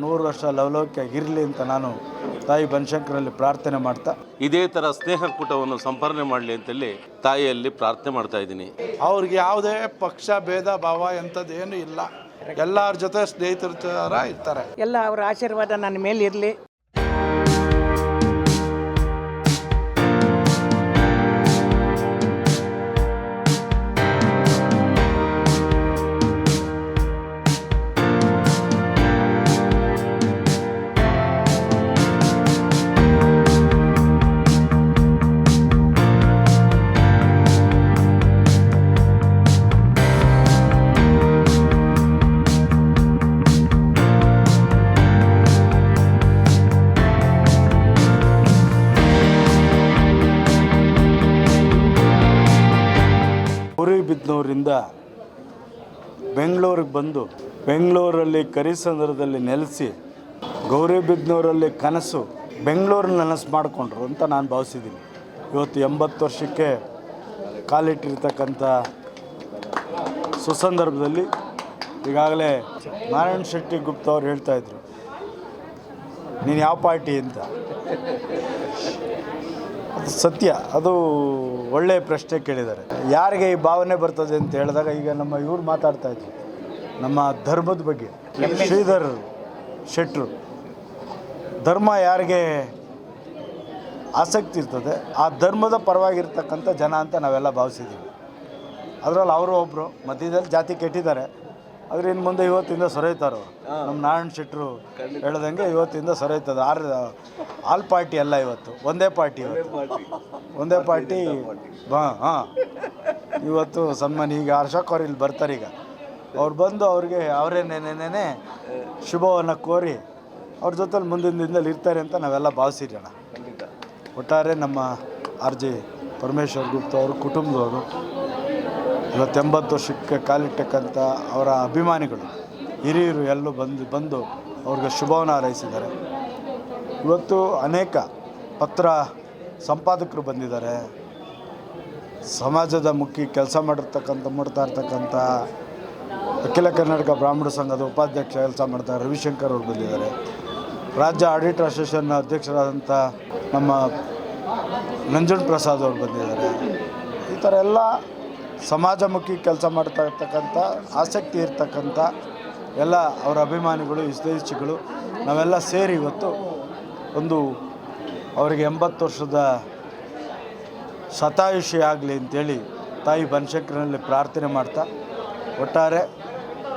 ನೂರು ವರ್ಷ ಲವಲೋಕ್ಯ ಇರಲಿ ಅಂತ ನಾನು ತಾಯಿ ಬನಶಂಕರಲ್ಲಿ ಪ್ರಾರ್ಥನೆ ಮಾಡ್ತಾ ಇದೇ ತರ ಸ್ನೇಹಕೂಟವನ್ನು ಸಂಪರ್ಣೆ ಮಾಡಲಿ ಅಂತೇಳಿ ತಾಯಿಯಲ್ಲಿ ಪ್ರಾರ್ಥನೆ ಮಾಡ್ತಾ ಇದ್ದೀನಿ. ಅವ್ರಿಗೆ ಯಾವುದೇ ಪಕ್ಷ ಭೇದ ಭಾವ ಎಂಥದ್ದೇನು ಇಲ್ಲ. ಎಲ್ಲರ ಜೊತೆ ಸ್ನೇಹಿತರ ಥರ ಇರ್ತಾರೆ. ಎಲ್ಲ ಅವರ ಆಶೀರ್ವಾದ ನನ್ನ ಮೇಲೆ ಇರಲಿ ಬೆಂಗಳೂರಿಗೆ ಬಂದು ಬೆಂಗಳೂರಲ್ಲಿ ಕರಿಸಂದ್ರದಲ್ಲಿ ನೆಲೆಸಿ ಗೌರಿಬಿದ್ನೂರಲ್ಲಿ ಕನಸು ಬೆಂಗಳೂರಿನ ನನಸು ಮಾಡಿಕೊಂಡ್ರು ಅಂತ ನಾನು ಭಾವಿಸಿದ್ದೀನಿ. ಇವತ್ತು ಎಂಬತ್ತು ವರ್ಷಕ್ಕೆ ಕಾಲಿಟ್ಟಿರ್ತಕ್ಕಂಥ ಸುಸಂದರ್ಭದಲ್ಲಿ ಈಗಾಗಲೇ ನಾರಾಯಣ ಶೆಟ್ಟಿ ಗುಪ್ತ ಅವ್ರು ಹೇಳ್ತಾಯಿದ್ರು ನೀನು ಯಾವ ಪಾರ್ಟಿ ಅಂತ. ಸತ್ಯ, ಅದು ಒಳ್ಳೆಯ ಪ್ರಶ್ನೆ ಕೇಳಿದ್ದಾರೆ. ಯಾರಿಗೆ ಈ ಭಾವನೆ ಬರ್ತದೆ ಅಂತ ಹೇಳಿದಾಗ ಈಗ ನಮ್ಮ ಇವ್ರು ಮಾತಾಡ್ತಾ ಇದ್ರು. ನಮ್ಮ ಧರ್ಮದ ಬಗ್ಗೆ. ಶ್ರೀಧರ್ ಶೆಟ್ರು. ಧರ್ಮ ಯಾರಿಗೆ ಆಸಕ್ತಿ ಇರ್ತದೆ, ಆ ಧರ್ಮದ ಪರವಾಗಿರ್ತಕ್ಕಂಥ ಜನ ಅಂತ ನಾವೆಲ್ಲ ಭಾವಿಸಿದ್ದೀವಿ. ಅದರಲ್ಲಿ ಅವರು ಒಬ್ಬರು ಮಧ್ಯದಲ್ಲಿ ಜಾತಿ ಕೆಟ್ಟಿದ್ದಾರೆ. ಆದರೆ ಇನ್ನು ಮುಂದೆ ಇವತ್ತಿಂದ ಸೊರೈತಾರ? ನಮ್ಮ ನಾರಾಯಣ ಶೆಟ್ಟರು ಹೇಳ್ದಂಗೆ ಇವತ್ತಿಂದ ಸೊರೈತದ. ಆರ್ ಆಲ್ ಪಾರ್ಟಿ ಅಲ್ಲ ಇವತ್ತು. ಒಂದೇ ಪಾರ್ಟಿ ಒಂದೇ ಪಾರ್ಟಿ. ಹಾಂ ಹಾಂ. ಇವತ್ತು ಸನ್ಮಾನ ಈಗ ಹರ್ಷಕ್ ಅವ್ರು ಇಲ್ಲಿ ಬರ್ತಾರೆ ಈಗ. ಅವ್ರು ಬಂದು ಅವ್ರಿಗೆ ಅವರೇ ನೆನೆನೇ ಶುಭವನ್ನು ಕೋರಿ ಅವ್ರ ಜೊತೆಲಿ ಮುಂದಿನ ದಿನದಲ್ಲಿ ಇರ್ತಾರೆ ಅಂತ ನಾವೆಲ್ಲ ಭಾವಿಸಿರೋಣ. ಒಟ್ಟಾರೆ ನಮ್ಮ ಆರ್ ಜೆ ಪರಮೇಶ್ವರ್ ಗುಪ್ತ ಅವರು ಕುಟುಂಬದವರು ಇವತ್ತು ಎಂಬತ್ತು ವರ್ಷಕ್ಕೆ ಕಾಲಿಟ್ಟಕ್ಕಂಥ ಅವರ ಅಭಿಮಾನಿಗಳು, ಹಿರಿಯರು ಎಲ್ಲೂ ಬಂದು ಬಂದು ಅವ್ರಿಗೆ ಶುಭವನ್ನು ಹಾರೈಸಿದ್ದಾರೆ. ಇವತ್ತು ಅನೇಕ ಪತ್ರ ಸಂಪಾದಕರು ಬಂದಿದ್ದಾರೆ. ಸಮಾಜದ ಮುಖಿ ಕೆಲಸ ಮಾಡಿರ್ತಕ್ಕಂಥ ಮಾಡ್ತಾ ಇರ್ತಕ್ಕಂಥ ಅಖಿಲ ಕರ್ನಾಟಕ ಬ್ರಾಹ್ಮಣ ಸಂಘದ ಉಪಾಧ್ಯಕ್ಷ ಕೆಲಸ ಮಾಡ್ತಾರೆ ರವಿಶಂಕರ್ ಅವರು ಬಂದಿದ್ದಾರೆ. ರಾಜ್ಯ ಆಡಿಟರ್ ಅಸೋಸಿಯೇಷನ್ನ ಅಧ್ಯಕ್ಷರಾದಂಥ ನಮ್ಮ ನಂಜುಂಡ್ ಪ್ರಸಾದ್ ಅವರು ಬಂದಿದ್ದಾರೆ. ಈ ಥರ ಎಲ್ಲ ಸಮಾಜಮುಖಿ ಕೆಲಸ ಮಾಡ್ತಾ ಇರ್ತಕ್ಕಂಥ ಆಸಕ್ತಿ ಇರ್ತಕ್ಕಂಥ ಎಲ್ಲ ಅವರ ಅಭಿಮಾನಿಗಳು, ಹಿತೈಷಿಗಳು, ನಾವೆಲ್ಲ ಸೇರಿ ಇವತ್ತು ಒಂದು ಅವರಿಗೆ ಎಂಬತ್ತು ವರ್ಷದ ಶತಾಯುಷಿ ಆಗಲಿ ಅಂತೇಳಿ ತಾಯಿ ಬನಶಂಕರಿನಲ್ಲಿ ಪ್ರಾರ್ಥನೆ ಮಾಡ್ತಾ, ಒಟ್ಟಾರೆ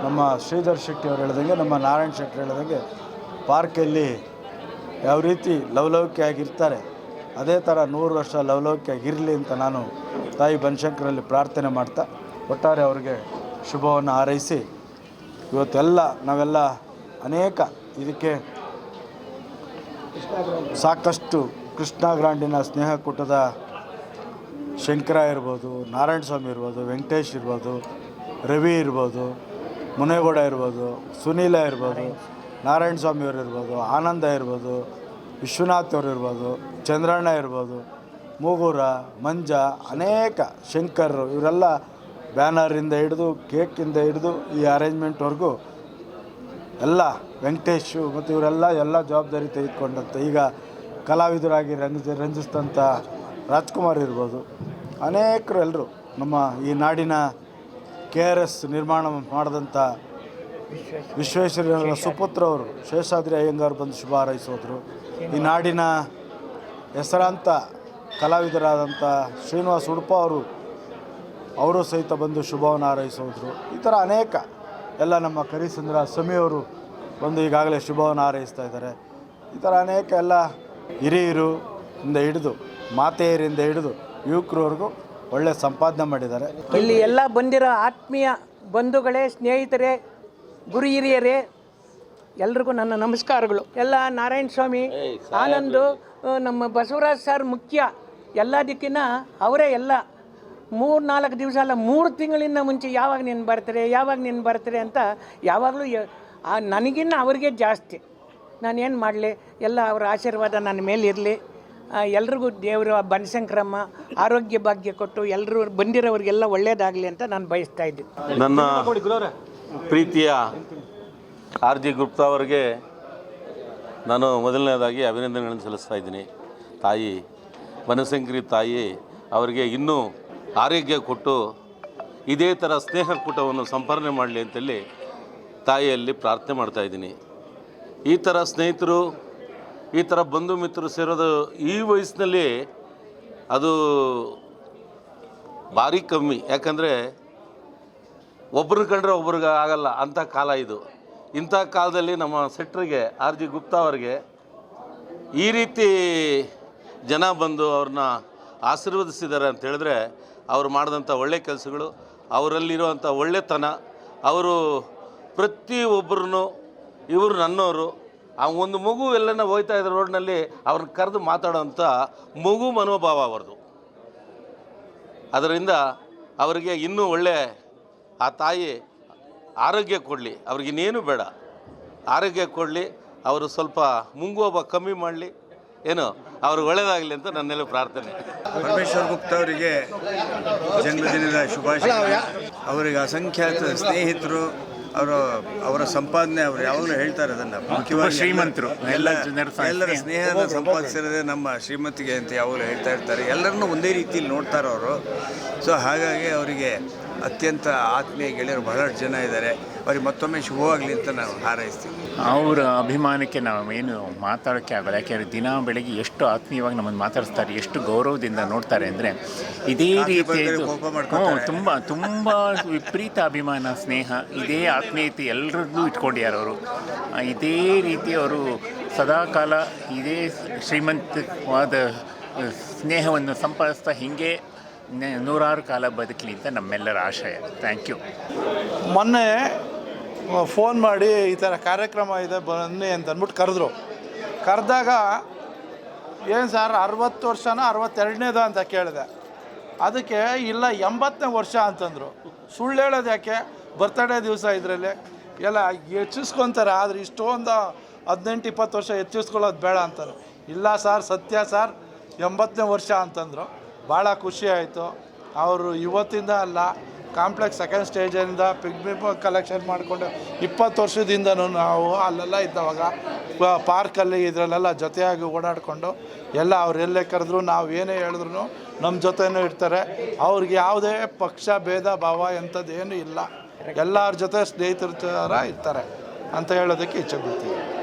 ನಮ್ಮ ಶ್ರೀಧರ್ ಶೆಟ್ಟಿ ಅವರು ಹೇಳ್ದಂಗೆ, ನಮ್ಮ ನಾರಾಯಣ ಶೆಟ್ಟಿ ಹೇಳ್ದಂಗೆ ಪಾರ್ಕಲ್ಲಿ ಯಾವ ರೀತಿ ಲವಲವಿಕೆಯಾಗಿರ್ತಾರೆ ಅದೇ ಥರ ನೂರು ವರ್ಷ ಲವಲವಿಕೆಯಾಗಿರಲಿ ಅಂತ ನಾನು ತಾಯಿ ಬನಶಂಕರಲ್ಲಿ ಪ್ರಾರ್ಥನೆ ಮಾಡ್ತಾ ಒಟ್ಟಾರೆ ಅವರಿಗೆ ಶುಭವನ್ನು ಹಾರೈಸಿ ಇವತ್ತೆಲ್ಲ ನಾವೆಲ್ಲ ಅನೇಕ ಇದಕ್ಕೆ ಸಾಕಷ್ಟು ಕೃಷ್ಣ ಗ್ರಾಂಡಿನ ಸ್ನೇಹಕೂಟದ ಶಂಕರ ಇರ್ಬೋದು ನಾರಾಯಣ ಸ್ವಾಮಿ ಇರ್ಬೋದು, ವೆಂಕಟೇಶ್ ಇರ್ಬೋದು, ರವಿ ಇರ್ಬೋದು, ಮುನೇಗೌಡ ಇರ್ಬೋದು, ಸುನೀಲ ಇರ್ಬೋದು ನಾರಾಯಣ ಸ್ವಾಮಿಯವರು ಇರ್ಬೋದು, ಆನಂದ ಇರ್ಬೋದು ವಿಶ್ವನಾಥ್ ಅವರು ಇರ್ಬೋದು, ಚಂದ್ರಣ್ಣ ಇರ್ಬೋದು, ಮೂಗೂರ, ಮಂಜ, ಅನೇಕ ಶಂಕರ್ ಇವರೆಲ್ಲ ಬ್ಯಾನರಿಂದ ಹಿಡಿದು ಕೇಕಿಂದ ಹಿಡಿದು ಈ ಅರೇಂಜ್ಮೆಂಟ್ವರೆಗೂ ಎಲ್ಲ ವೆಂಕಟೇಶು ಮತ್ತು ಇವರೆಲ್ಲ ಎಲ್ಲ ಜವಾಬ್ದಾರಿ ತೆಗೆದುಕೊಂಡಂತೆ. ಈಗ ಕಲಾವಿದರಾಗಿ ರಂಜ ರಂಜಿಸಿದಂಥ ರಾಜ್ಕುಮಾರ್ ಇರ್ಬೋದು. ಅನೇಕರು ಎಲ್ಲರೂ ನಮ್ಮ ಈ ನಾಡಿನ ಕೆ ಆರ್ ಎಸ್ ನಿರ್ಮಾಣ ಮಾಡಿದಂಥ ವಿಶ್ವೇಶ್ವರಯ್ಯನವರ ಸುಪುತ್ರ ಅವರು, ಶೇಷಾದ್ರಿ ಅಯ್ಯಂಗಾರ್ ಬಂದು ಶುಭ ಹಾರೈಸೋದ್ರು ಈ ನಾಡಿನ ಹೆಸರಾಂತ ಕಲಾವಿದರಾದಂಥ ಶ್ರೀನಿವಾಸ್ ಉಡುಪ ಅವರು ಅವರು ಸಹಿತ ಬಂದು ಶುಭವನ್ನು ಹಾರೈಸೋದ್ರು ಈ ಥರ ಅನೇಕ ಎಲ್ಲ ನಮ್ಮ ಕರಿಸಂದ್ರ ಸಮಿಯವರು ಬಂದು ಈಗಾಗಲೇ ಶುಭವನ್ನು ಹಾರೈಸ್ತಾ ಇದ್ದಾರೆ. ಈ ಥರ ಅನೇಕ ಎಲ್ಲ ಹಿರಿಯರು ಇಂದ ಹಿಡಿದು ಮಾತೆಯರಿಂದ ಹಿಡಿದು ಯುವಕರವರೆಗೂ ಒಳ್ಳೆ ಸಂಪಾದನೆ ಮಾಡಿದ್ದಾರೆ. ಇಲ್ಲಿ ಎಲ್ಲ ಬಂದಿರೋ ಆತ್ಮೀಯ ಬಂಧುಗಳೇ, ಸ್ನೇಹಿತರೇ ಗುರು ಹಿರಿಯರೇ ಎಲ್ರಿಗೂ ನನ್ನ ನಮಸ್ಕಾರಗಳು. ಎಲ್ಲ ನಾರಾಯಣ ಸ್ವಾಮಿ ಆನಂದು ನಮ್ಮ ಬಸವರಾಜ್ ಸರ್ ಮುಖ್ಯ. ಎಲ್ಲ ದಿಕ್ಕಿನ ಅವರೇ ಎಲ್ಲ. ಮೂರು ನಾಲ್ಕು ದಿವಸ ಅಲ್ಲ ಮೂರು ತಿಂಗಳಿಂದ ಮುಂಚೆ ಯಾವಾಗ ನೀನು ಬರ್ತಾರೆ ಯಾವಾಗ ನೀನು ಬರ್ತಾರೆ ಅಂತ ಯಾವಾಗಲೂ ಆ ನನಗಿನ್ನ ಅವ್ರಿಗೆ ಜಾಸ್ತಿ. ನಾನೇನು ಮಾಡಲಿ ಎಲ್ಲ ಅವರ ಆಶೀರ್ವಾದ ನನ್ನ ಮೇಲೆ ಇರಲಿ. ಎಲ್ರಿಗೂ ದೇವರು ಬನಶಂಕರಮ್ಮ ಆರೋಗ್ಯ ಭಾಗ್ಯ ಕೊಟ್ಟು ಎಲ್ಲರೂ ಬಂದಿರೋರಿಗೆಲ್ಲ ಒಳ್ಳೇದಾಗಲಿ ಅಂತ ನಾನು ಬಯಸ್ತಾ ಇದ್ದೀನಿ. ನನ್ನ ಪ್ರೀತಿಯ ಆರ್ ಜಿ ಗುಪ್ತಾ ಅವರಿಗೆ ನಾನು ಮೊದಲನೇದಾಗಿ ಅಭಿನಂದನೆಗಳನ್ನು ಸಲ್ಲಿಸ್ತಾ ಇದ್ದೀನಿ. ತಾಯಿ ಬನಶಂಕರಿ ತಾಯಿ ಅವರಿಗೆ ಇನ್ನೂ ಆರೋಗ್ಯ ಕೊಟ್ಟು ಇದೇ ಥರ ಸ್ನೇಹಕೂಟವನ್ನು ಸಂಪಾದನೆ ಮಾಡಲಿ ಅಂತೇಳಿ ತಾಯಿಯಲ್ಲಿ ಪ್ರಾರ್ಥನೆ ಮಾಡ್ತಾ ಇದ್ದೀನಿ. ಈ ಥರ ಸ್ನೇಹಿತರು, ಈ ಥರ ಬಂಧು ಮಿತ್ರರು ಸೇರೋದು ಈ ವಯಸ್ಸಿನಲ್ಲಿ ಅದು ಭಾರಿ ಕಮ್ಮಿ. ಯಾಕಂದರೆ ಒಬ್ರನ್ನ ಕಂಡ್ರೆ ಒಬ್ರಿಗೆ ಆಗಲ್ಲ ಅಂಥ ಕಾಲ ಇದು. ಇಂಥ ಕಾಲದಲ್ಲಿ ನಮ್ಮ ಸೆಟ್ರಿಗೆ ಆರ್ ಜಿ ಗುಪ್ತಾ ಅವರಿಗೆ ಈ ರೀತಿ ಜನ ಬಂದು ಅವ್ರನ್ನ ಆಶೀರ್ವದಿಸಿದ್ದಾರೆ ಅಂತ ಹೇಳಿದ್ರೆ ಅವ್ರು ಮಾಡಿದಂಥ ಒಳ್ಳೆ ಕೆಲಸಗಳು, ಅವರಲ್ಲಿರುವಂಥ ಒಳ್ಳೆತನ, ಅವರು ಪ್ರತಿಯೊಬ್ಬರೂ ಇವರು ನನ್ನವರು ಆ ಒಂದು ಮಗು ಎಲ್ಲನ ಹೋಗ್ತಾ ಇದ್ದ ರೋಡ್ನಲ್ಲಿ ಅವ್ರನ್ನ ಕರೆದು ಮಾತಾಡೋಂಥ ಮಗು ಮನೋಭಾವ ಅವರದು ಅದರಿಂದ ಅವರಿಗೆ ಇನ್ನೂ ಒಳ್ಳೆ ಆ ತಾಯಿ ಆರೋಗ್ಯ ಕೊಡಲಿ ಅವ್ರಿಗಿನ್ನೇನು ಬೇಡ. ಆರೋಗ್ಯ ಕೊಡಲಿ ಅವರು ಸ್ವಲ್ಪ ಮುಂಗೋಬ ಕಮ್ಮಿ ಮಾಡಲಿ ಏನು ಅವರು ಒಳ್ಳೇದಾಗಲಿ ಅಂತ ನನ್ನೆಲ್ಲ ಪ್ರಾರ್ಥನೆ. ಪರಮೇಶ್ವರ್ ಗುಪ್ತ ಅವರಿಗೆ ಜನ್ಮದಿನದ ಶುಭಾಶಯ. ಅವರಿಗೆ ಅಸಂಖ್ಯಾತ ಸ್ನೇಹಿತರು ಅವರು ಅವರ ಸಂಪಾದನೆ ಅವರು ಯಾವಾಗಲೂ ಹೇಳ್ತಾರೆ ಅದನ್ನು ಮುಖ್ಯವಾಗಿ ಶ್ರೀಮಂತರು. ಎಲ್ಲ ಎಲ್ಲರ ಸ್ನೇಹ. ಸ್ನೇಹನ ಸಂಪಾದಿಸಿರೋದೇ ನಮ್ಮ ಶ್ರೀಮಂತಿಗೆ ಅಂತ ಯಾವಾಗಲೂ ಹೇಳ್ತಾ ಇರ್ತಾರೆ. ಎಲ್ಲರನ್ನೂ ಒಂದೇ ರೀತಿಯಲ್ಲಿ ನೋಡ್ತಾರೆ ಅವರು. ಸೊ ಹಾಗಾಗಿ ಅವರಿಗೆ ಅತ್ಯಂತ ಆತ್ಮೀಯ ಗೆಳೆಯರು ಬಹಳಷ್ಟು ಜನ ಇದ್ದಾರೆ. ಅವ್ರಿಗೆ ಮತ್ತೊಮ್ಮೆ ಶುಭವಾಗಲಿ ಅಂತ ನಾನು ಹಾರೈಸ್ತೀನಿ. ಅವರ ಅಭಿಮಾನಕ್ಕೆ ನಾವು ಏನು ಮಾತಾಡೋಕ್ಕೆ ಆಗಲ್ಲ. ಯಾಕೆಂದರೆ ದಿನ ಬೆಳಗ್ಗೆ ಎಷ್ಟು ಆತ್ಮೀಯವಾಗಿ ನಮ್ಮನ್ನು ಮಾತಾಡಿಸ್ತಾರೆ ಎಷ್ಟು ಗೌರವದಿಂದ ನೋಡ್ತಾರೆ ಅಂದರೆ ಇದೇ ರೀತಿ. ತುಂಬ ತುಂಬ ವಿಪರೀತ ಅಭಿಮಾನ ಸ್ನೇಹ ಇದೇ ಆತ್ಮೀಯತೆ ಎಲ್ಲರದ್ದು ಇಟ್ಕೊಂಡಿದ್ದಾರೆ ಅವರು. ಇದೇ ರೀತಿ ಅವರು ಸದಾಕಾಲ ಇದೇ ಶ್ರೀಮಂತವಾದ ಸ್ನೇಹವನ್ನು ಸಂಪಾದಿಸ್ತಾ ಹೀಗೆ ನೂರಾರು ಕಾಲ ಬದುಕಲಿ ಅಂತ ನಮ್ಮೆಲ್ಲರ ಆಶಯ. ಥ್ಯಾಂಕ್ ಯು ಮೊನ್ನೆ ಫೋನ್ ಮಾಡಿ ಈ ಥರ ಕಾರ್ಯಕ್ರಮ ಇದೆ, ಬನ್ನಿ ಅಂತ ಅಂದ್ಬಿಟ್ಟು ಕರೆದ್ರು. ಕರೆದಾಗ, ಏನು ಸರ್, ಅರವತ್ತು ವರ್ಷನ, ಅರವತ್ತೆರಡನೇದ ಅಂತ ಕೇಳಿದೆ. ಅದಕ್ಕೆ, ಇಲ್ಲ, ಎಂಬತ್ತನೇ ವರ್ಷ ಅಂತಂದರು. ಸುಳ್ಳು ಹೇಳೋದು ಯಾಕೆ? ಬರ್ತಡೇ ದಿವಸ ಇದರಲ್ಲಿ. ಎಲ್ಲ, ಹೆಚ್ಚಿಸ್ಕೊತಾರೆ, ಆದರೆ ಇಷ್ಟೊಂದು ಹದಿನೆಂಟು, ಇಪ್ಪತ್ತು ವರ್ಷ ಹೆಚ್ಚಿಸ್ಕೊಳ್ಳೋದು ಬೇಡ ಅಂತಾರೆ. ಇಲ್ಲ, ಸರ್, ಸತ್ಯ, ಸರ್, ಎಂಬತ್ತನೇ ವರ್ಷ ಅಂತಂದರು. ಭಾಳ ಖುಷಿ ಆಯಿತು. ಅವರು ಇವತ್ತಿಂದ ಅಲ್ಲ ಕಾಂಪ್ಲೆಕ್ಸ್ ಸೆಕೆಂಡ್ ಸ್ಟೇಜಿಂದ ಪಿಗ್ಮಿ ಕಲೆಕ್ಷನ್ ಮಾಡಿಕೊಂಡು ಇಪ್ಪತ್ತು ವರ್ಷದಿಂದನೂ ನಾವು ಅಲ್ಲೆಲ್ಲ ಇದ್ದವಾಗ ಪಾರ್ಕಲ್ಲಿ ಇದರಲ್ಲೆಲ್ಲ ಜೊತೆಯಾಗಿ ಓಡಾಡಿಕೊಂಡು ಎಲ್ಲ ಅವ್ರು ಎಲ್ಲೇ ಕರೆದ್ರು, ನಾವು ಏನೇ ಹೇಳಿದ್ರು ನಮ್ಮ ಜೊತೆನೂ ಇರ್ತಾರೆ. ಅವ್ರಿಗೆ ಯಾವುದೇ ಪಕ್ಷ, ಭೇದ, ಭಾವ ಎಂಥದ್ದು ಏನೂ ಇಲ್ಲ. ಎಲ್ಲರ ಜೊತೆ ಸ್ನೇಹಿತರ ಥರ ಇರ್ತಾರೆ ಅಂತ ಹೇಳೋದಕ್ಕೆ ಇಚ್ಛೆ ಬಿಡ್ತೀವಿ